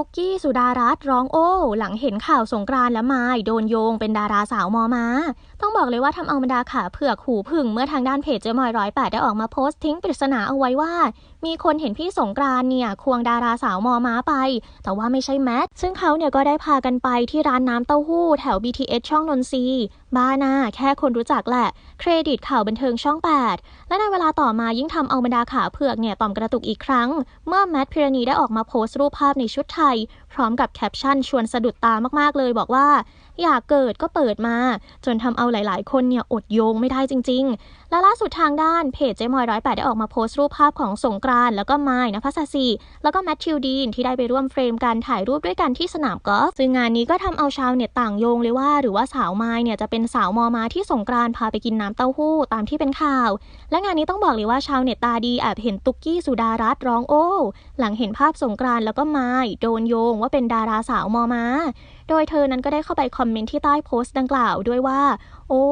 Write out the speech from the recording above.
ตุกกี้สุดารัตน์ร้องโอ้ หลังเห็นข่าวสงกรานและไม้โดนโยงเป็นดาราสาวมอมา ต้องบอกเลยว่าทำเอาบรรดาขาเผือกหูผึ่งเมื่อทางด้านเพจเจมอยร้อยแปดได้ออกมาโพสต์ทิ้งปริศนาเอาไว้ว่า มีคนเห็นพี่สงกรานเนี่ยควงดาราสาวมอม้าไป แต่ว่าไม่ใช่แมทซึ่งเขาเนี่ยก็ได้พากันไปที่ร้านน้ำเต้าหู้แถว BTS ช่องนนทรีบ้านาแค่คนรู้จักแหละ เครดิตข่าวบันเทิงช่อง 8 และในเวลาต่อมายิ่งทำเอาบรรดาขาเผือกเนี่ยต่อมกระตุกอีกครั้ง เมื่อแมทพิรณีได้ออกมาโพสต์รูปภาพในชุดไทยพร้อมกับแคปชั่นชวนสะดุดตามากๆเลยบอกว่า อยากเกิดก็เปิดมา จนทำเอาหลายๆ คนเนี่ยอดโยงไม่ได้จริง ๆ และล่าสุดทางด้านเพจเจมอยร้อยแปดได้ออกมาโพสต์รูปภาพของสงกรานต์แล้วก็ไมายนภัสสีแล้วก็แมทธิวดีนที่ได้ไปร่วมเฟรมการถ่ายรูปด้วยกันที่สนามกอล์ฟซึ่งงานนี้ก็ทำเอาชาวเน็ตต่างโยงเลยว่า หรือว่าสาวไมายเนี่ยจะเป็นสาวมอมาที่สงกรานต์พาไปกินน้ำเต้าหู้ตามที่เป็นข่าว และงานนี้ต้องบอกเลยว่าชาวเน็ตตาดีแอบเห็นตุกกี้สุดารัตน์ร้องโอ้หลังเห็นภาพสงกรานต์แล้วก็ไมายโดนโยงว่าเป็นดาราสาวมอมา โดยเธอนั้นก็ได้เข้าไปคอมเมนต์ที่ใต้โพสต์ดังกล่าวด้วยว่า โอ้